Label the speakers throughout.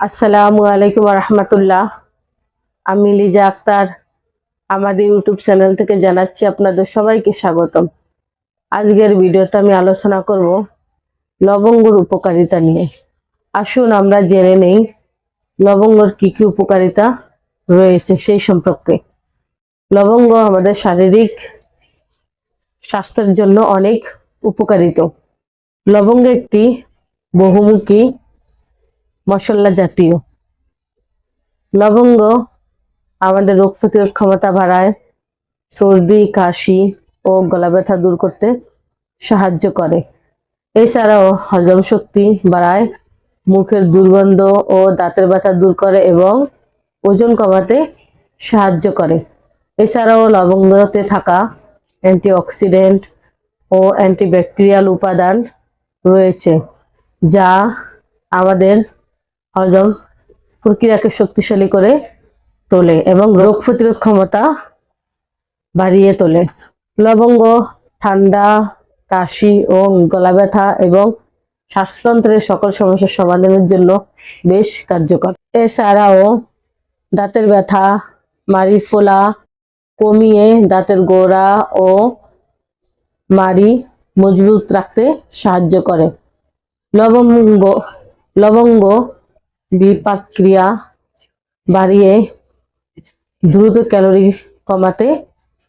Speaker 1: আসসালামু আলাইকুম রহমতুল্লাহ। আমি লিজা আক্তার। আমাদের ইউটিউব চ্যানেল থেকে জানাচ্ছি আপনাদের সবাইকে স্বাগতম। আজকের ভিডিওতে আমি আলোচনা করব লবঙ্গর উপকারিতা নিয়ে। আসুন আমরা জেনে নেই লবঙ্গর কি কি উপকারিতা রয়েছে সেই সম্পর্কে। লবঙ্গ আমাদের শারীরিক স্বাস্থ্যের জন্য অনেক উপকারিত। লবঙ্গ একটি বহুমুখী মশলা জাতীয়। লবঙ্গ আমাদের রোগ প্রতিরোধ ক্ষমতা বাড়ায়, সর্দি, কাশি ও গলা ব্যথা দূর করতে সাহায্য করে। এছাড়াও হজম শক্তি বাড়ায়, মুখের দুর্গন্ধ ও দাঁতের ব্যথা দূর করে এবং ওজন কমাতে সাহায্য করে। এছাড়াও লবঙ্গতে থাকা অ্যান্টিঅক্সিডেন্ট ও অ্যান্টিব্যাকটেরিয়াল উপাদান রয়েছে, যা আমাদের হজম প্রক্রিয়াকে শক্তিশালী করে তোলে এবং রোগ প্রতিরোধ ক্ষমতা বাড়িয়ে তোলে। লবঙ্গ, ঠান্ডা, কাশি ও গলা ব্যথা এবং শ্বাসতন্ত্রের সকল সমস্যার সমাধানের জন্য বেশ কার্যকর। এছাড়াও দাঁতের ব্যথা মারি ফোলা কমিয়ে দাঁতের গোড়া ও মারি মজবুত রাখতে সাহায্য করে। লবঙ্গ লবঙ্গ বিপাক ক্রিয়া বাড়িয়ে দ্রুত ক্যালোরি কমাতে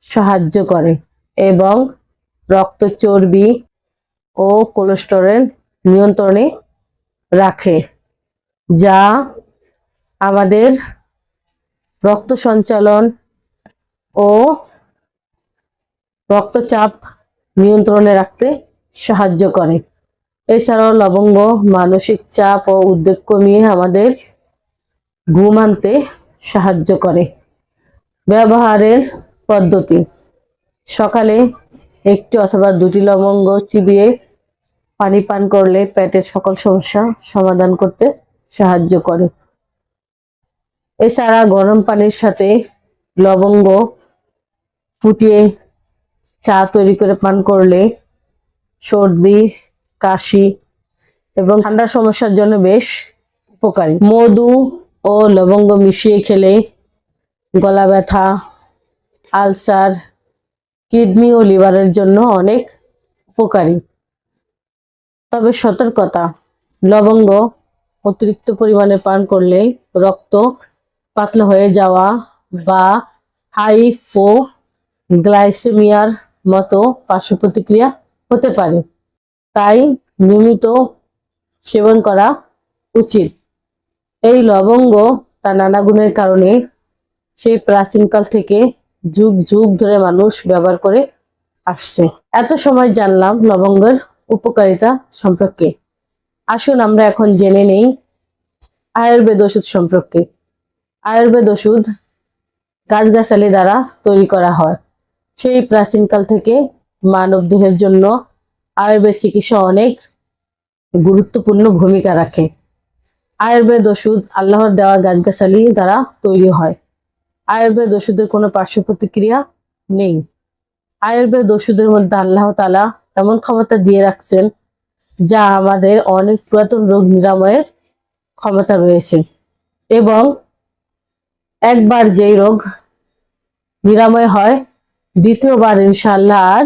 Speaker 1: সাহায্য করে এবং রক্ত চর্বি ও কোলেস্টেরল নিয়ন্ত্রণে রাখে, যা আমাদের রক্ত সঞ্চালন ও রক্তচাপ নিয়ন্ত্রণে রাখতে সাহায্য করে। এছাড়াও লবঙ্গ, মানসিক চাপ ও উদ্বেগ কমিয়ে আমাদের ঘুম আনতে সাহায্য করে। ব্যবহারের পদ্ধতি। সকালে একটি অথবা দুটি লবঙ্গ চিবিয়ে পানি পান করলে পেটের সকল সমস্যা সমাধান করতে সাহায্য করে। এছাড়া গরম পানির সাথে লবঙ্গ ফুটিয়ে চা তৈরি করে পান করলে সর্দি কাশি এবং ঠান্ডার সমস্যার জন্য বেশ উপকারী। মধু ও লবঙ্গ মিশিয়ে খেলে গলা ব্যথা, আলসার, কিডনি ও লিভারের জন্য অনেক উপকারী। তবে সতর্কতা, লবঙ্গ অতিরিক্ত পরিমাণে পান করলে রক্ত পাতলা হয়ে যাওয়া বা হাইফো গ্লাইসেমিয়ার মতো পার্শ্ব প্রতিক্রিয়া হতে পারে। তাই নিয়মিত সেবন করা উচিত। এই লবঙ্গ তার নানা গুণের কারণে সেই প্রাচীনকাল থেকে যুগ যুগ ধরে মানুষ ব্যবহার করে আসছে। এত সময় জানলাম লবঙ্গের উপকারিতা সম্পর্কে। আসুন আমরা এখন জেনে নেই আয়ুর্বেদ ওষুধ সম্পর্কে। আয়ুর্বেদ ওষুধ গাছগাছালি দ্বারা তৈরি করা হয়। সেই প্রাচীনকাল থেকে মানব দেহের জন্য আয়ুর্বেদ চিকিৎসা অনেক গুরুত্বপূর্ণ ভূমিকা রাখে। আয়ুর্বেদ ওষুধ আল্লাহর দেওয়া গাছগাছালি দ্বারা তৈরি হয়। আয়ুর্বেদ ওষুধের কোনো পার্শ্ব প্রতিক্রিয়া নেই। আয়ুর্বেদ ওষুধের মধ্যে আল্লাহ তালা এমন ক্ষমতা দিয়ে রাখছেন, যা আমাদের অনেক পুরাতন রোগ নিরাময়ের ক্ষমতা রয়েছে। এবং একবার যেই রোগ নিরাময় হয়, দ্বিতীয়বার ইনশাল্লাহ আর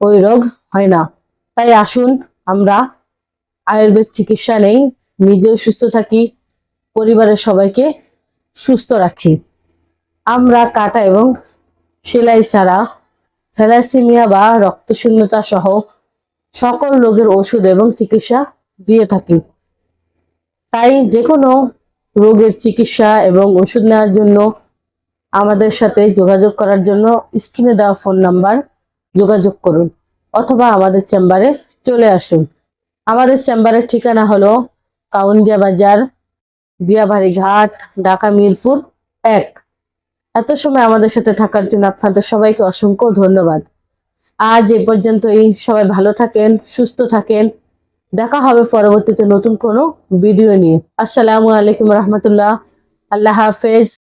Speaker 1: ওই রোগ হয় না। তাই আসুন, আমরা আয়ুর্বেদ চিকিৎসা নেই, নিজেও সুস্থ থাকি, পরিবারের সবাইকে সুস্থ রাখি। আমরা কাটা এবং সেলাই ছাড়া থ্যালাসেমিয়া বা রক্তশূন্যতা সহ সকল রোগের ওষুধ এবং চিকিৎসা দিয়ে থাকি। তাই যে কোনো রোগের চিকিৎসা এবং ওষুধ নেওয়ার জন্য আমাদের সাথে যোগাযোগ করার জন্য স্ক্রিনে দেওয়া ফোন নাম্বার যোগাযোগ করুন। অথবা আমাদের চেম্বারে চলে আসুন। আমাদের চেম্বারের ঠিকানা হলো কাউন্দিয়া বাজার, দিয়াবাড়ি ঘাট, ঢাকা মিরপুর এক। এত সময় আমাদের সাথে থাকার জন্য আপনাদের সবাইকে অসংখ্য ধন্যবাদ। আজ এ পর্যন্তই। সবাই ভালো থাকেন, সুস্থ থাকেন। দেখা হবে পরবর্তীতে নতুন কোনো ভিডিও নিয়ে। আসসালামু আলাইকুম রহমতুল্লাহ। আল্লাহ হাফেজ।